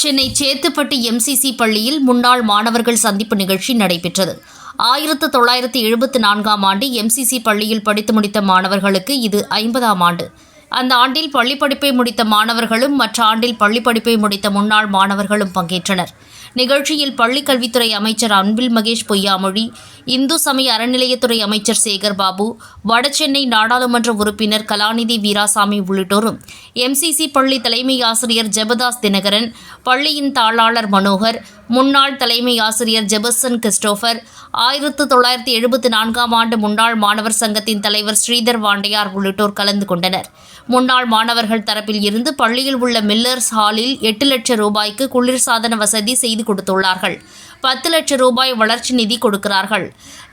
Chennai Chetpet MCC பள்ளியில் முன்னாள் மாணவர்கள் சந்திப்பு நிகழ்ச்சி நடைபெற்றது. ஆயிரத்து தொள்ளாயிரத்து எழுபத்து நான்காம் ஆண்டு எம்சிசி பள்ளியில் படித்து முடித்த மாணவர்களுக்கு இது ஐம்பதாம் ஆண்டு. அந்த ஆண்டில் பள்ளிப் படிப்பை முடித்த மாணவர்களும் மற்ற ஆண்டில் பள்ளிப்படிப்பை முடித்த முன்னாள் மாணவர்களும் பங்கேற்றனர். நிகழ்ச்சியில் பள்ளிக்கல்வித்துறை அமைச்சர் அன்பில் மகேஷ் பொய்யாமொழி இந்து சமய அறநிலையத்துறை அமைச்சர் சேகர் பாபு வடசென்னை நாடாளுமன்ற உறுப்பினர் கலாநிதி வீராசாமி உள்ளிட்டோரும் எம்சிசி பள்ளி தலைமை ஆசிரியர் ஜெபதாஸ் தினகரன் பள்ளியின் தாளாளர் மனோகர் முன்னாள் தலைமை ஆசிரியர் ஜெபர்சன் கிறிஸ்டோஃபர் ஆயிரத்து தொள்ளாயிரத்தி எழுபத்தி நான்காம் ஆண்டு முன்னாள் மாணவர் சங்கத்தின் தலைவர் ஸ்ரீதர் வாண்டையார் உள்ளிட்டோர் கலந்து கொண்டனர். முன்னாள் மாணவர்கள் தரப்பில் இருந்து பள்ளியில் உள்ள மில்லர்ஸ் ஹாலில் எட்டு லட்சம் ரூபாய்க்கு குளிர்சாதன வசதி செய்து கொடுத்துள்ளார்கள். பத்து லட்சம் ரூபாய் வளர்ச்சி நிதி கொடுக்கிறார்கள்.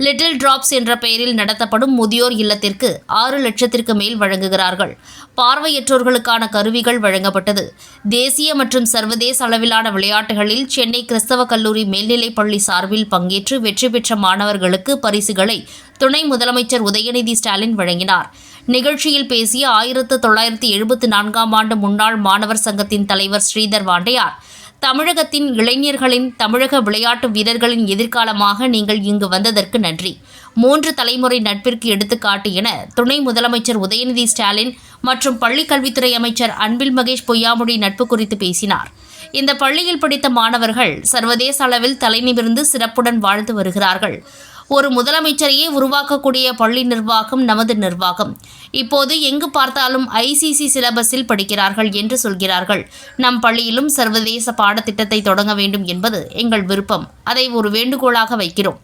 லிட்டில் டிராப்ஸ் என்ற பெயரில் நடத்தப்படும் முதியோர் இல்லத்திற்கு ஆறு லட்சத்திற்கு மேல் வழங்குகிறார்கள். பார்வையற்றோர்களுக்கான கருவிகள் வழங்கப்பட்டது. தேசிய மற்றும் சர்வதேச அளவிலான விளையாட்டுகளில் சென்னை கிறிஸ்தவ கல்லூரி மேல்நிலைப் பள்ளி சார்பில் பங்கேற்று வெற்றி பெற்ற மாணவர்களுக்கு பரிசுகளை துணை முதலமைச்சர் உதயநிதி ஸ்டாலின் வழங்கினார். நிகழ்ச்சியில் பேசிய ஆயிரத்து தொள்ளாயிரத்தி எழுபத்தி நான்காம் ஆண்டு முன்னாள் மாணவர் சங்கத்தின் தலைவர் ஸ்ரீதர் வாண்டையார் தமிழகத்தின் இளைஞர்களின் தமிழக விளையாட்டு வீரர்களின் எதிர்காலமாக நீங்கள் இங்கு வந்ததற்கு நன்றி. மூன்று தலைமுறை நட்பிற்கு எடுத்துக்காட்டு என துணை முதலமைச்சர் உதயநிதி ஸ்டாலின் மற்றும் பள்ளிக்கல்வித்துறை அமைச்சர் அன்பில் மகேஷ் பொய்யாமொழி நட்பு குறித்து பேசினார். இந்த பள்ளியில் படித்த மாணவர்கள் சர்வதேச அளவில் தலைநிமிர்ந்து சிறப்புடன் வாழ்ந்து வருகிறார்கள். ஒரு முதலமைச்சரையே உருவாக்கக்கூடிய பள்ளி நிர்வாகம் நமது நிர்வாகம். இப்போது எங்கு பார்த்தாலும் ஐசிசி சிலபஸில் படிக்கிறார்கள் என்று சொல்கிறார்கள். நம் பள்ளியிலும் சர்வதேச பாடத்திட்டத்தை தொடங்க வேண்டும் என்பது எங்கள் விருப்பம். அதை ஒரு வேண்டுகோளாக வைக்கிறோம்.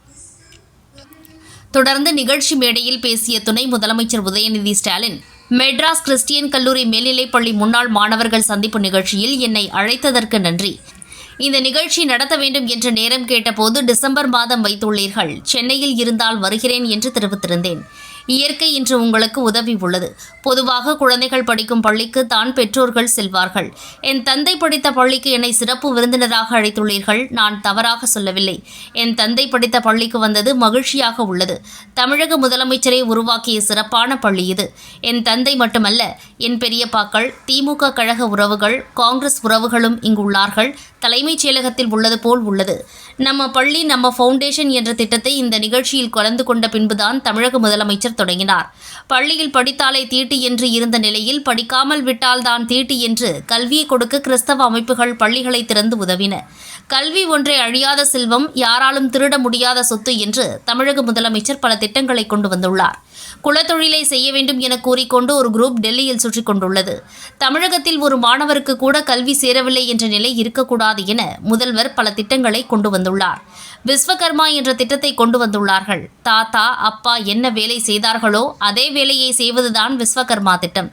தொடர்ந்து நிகழ்ச்சி மேடையில் பேசிய துணை முதலமைச்சர் உதயநிதி ஸ்டாலின் மெட்ராஸ் கிறிஸ்டியன் கல்லூரி மேல்நிலைப்பள்ளி முன்னாள் மாணவர்கள் சந்திப்பு நிகழ்ச்சியில் என்னை அழைத்ததற்கு நன்றி. இந்த நிகழ்ச்சி நடத்த வேண்டும் என்ற நேரம் கேட்டபோது டிசம்பர் மாதம் வைத்துள்ளீர்கள். சென்னையில் இருந்தால் வருகிறேன் என்று தெரிவித்திருந்தேன். இயற்கை இன்று உங்களுக்கு உதவி உள்ளது. பொதுவாக குழந்தைகள் படிக்கும் பள்ளிக்கு தான் பெற்றோர்கள் செல்வார்கள். என் தந்தை படித்த பள்ளிக்கு என்னை சிறப்பு விருந்தினராக அழைத்துள்ளீர்கள். நான் தவறாக சொல்லவில்லை. என் தந்தை படித்த பள்ளிக்கு வந்தது மகிழ்ச்சியாக உள்ளது. தமிழக முதலமைச்சரை உருவாக்கிய சிறப்பான பள்ளி இது. என் தந்தை மட்டுமல்ல என் பெரியப்பாக்கள் திமுக கழக உறவுகள் காங்கிரஸ் உறவுகளும் இங்கு உள்ளார்கள். தலைமைச் செயலகத்தில் உள்ளது போல் உள்ளது. நம்ம பள்ளி நம்ம ஃபவுண்டேஷன் என்ற திட்டத்தை இந்த நிகழ்ச்சியில் கலந்து கொண்ட பின்புதான் தமிழக முதலமைச்சர் தொடங்கினார். பள்ளியில் படித்தாலே தீட்டு என்று இருந்த நிலையில் படிக்காமல் விட்டால் தான் தீட்டு என்று கல்வியை கொடுக்க கிறிஸ்தவ அமைப்புகள் பள்ளிகளை திறந்து உதவின. கல்வி ஒன்றை அழியாத செல்வம் யாராலும் திருட முடியாத சொத்து என்று தமிழக முதலமைச்சர் பல திட்டங்களை கொண்டு வந்துள்ளார். குலத்தொழிலை செய்ய வேண்டும் என கூறிக்கொண்டு ஒரு குரூப் டெல்லியில் சுற்றி கொண்டுள்ளது. தமிழகத்தில் ஒரு மாணவருக்கு கூட கல்வி சேரவில்லை என்ற நிலை இருக்கக்கூடாது என முதல்வர் பல திட்டங்களை கொண்டு வந்துள்ளார். விஸ்வகர்மா என்ற திட்டத்தை கொண்டு வந்துள்ளார்கள். தாத்தா அப்பா என்ன வேலை செய்தார்களோ அதே வேலையை செய்வதுதான் விஸ்வகர்மா திட்டம்.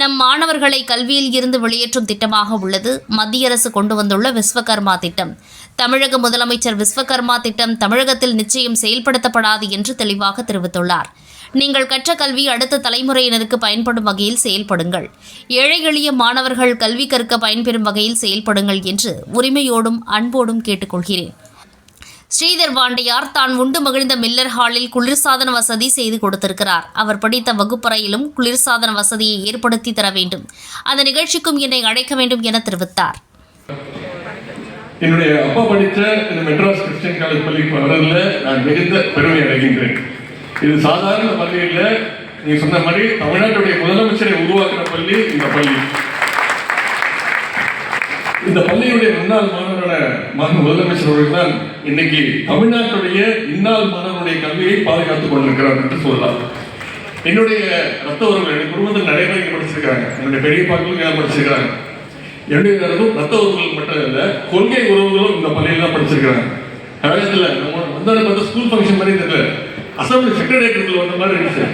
நம் மாணவர்களை கல்வியில் இருந்து வெளியேற்றும் திட்டமாக உள்ளது மத்திய அரசு கொண்டு வந்துள்ள விஸ்வகர்மா திட்டம். தமிழக முதலமைச்சர் விஸ்வகர்மா திட்டம் தமிழகத்தில் நிச்சயம் செயல்படுத்தப்படாது என்று தெளிவாக தெரிவித்துள்ளார். நீங்கள் கற்ற கல்வி அடுத்த தலைமுறையினருக்கு பயன்படும் வகையில் செயல்படுங்கள். ஏழை எளிய மாணவர்கள் கல்வி கற்க பயன்பெறும் வகையில் செயல்படுங்கள் என்று உரிமையோடும் அன்போடும் கேட்டுக்கொள்கிறேன். ஸ்ரீதர் வாண்டையார் தான் உண்டு மகிழ்ந்த மில்லர் ஹாலில் குளிர்சாதன வசதி செய்து கொடுத்திருக்கிறார். அவர் படித்த வகுப்பறையிலும் குளிர்சாதன வசதியை ஏற்படுத்தி தர வேண்டும். அந்த நிகழ்ச்சிக்கும் என்னை அழைக்க வேண்டும் என தெரிவித்தார். என்னுடைய அப்பா படித்த இந்த மெட்ராஸ் கிறிஸ்டியன் காலேஜ் பள்ளிக்கு வர்றதுல நான் மிகுந்த பெருமை அடைகின்றேன். இது சாதாரண பள்ளியில் இல்ல நீங்க சொன்ன மாதிரி தமிழ்நாட்டுடைய முதலமைச்சரை உருவாக்குற பள்ளி இந்த பள்ளி. இந்த பள்ளியுடைய முன்னாள் மாணவரான மகன் முதலமைச்சர் அவர்கள் தான் இன்னைக்கு தமிழ்நாட்டுடைய இந்நாள் மாணவருடைய கல்வியை பாதுகாத்துக் கொண்டிருக்கிறார் என்று சொல்லலாம். என்னுடைய ரத்த உறவுகள் என் குடும்பத்தில் நிறைய பேர் படிச்சிருக்காங்க. என்னுடைய பெரிய பாக்களும் இங்கே படிச்சிருக்காங்க என்னுடைய ரத்தம் ரத்த உறவுகள் மட்டும் இல்லை கொள்கை உறவுகளும் இந்த பள்ளியில் தான் படிச்சிருக்கிறாங்க. வேகத்தில் நம்ம வந்தாலும் பார்த்தா ஸ்கூல் ஃபங்க்ஷன் மாதிரி தெரியல. அசம்பிளி செக்ரட்டரியேட்டுக்குள்ள வந்த மாதிரி இருந்துச்சு.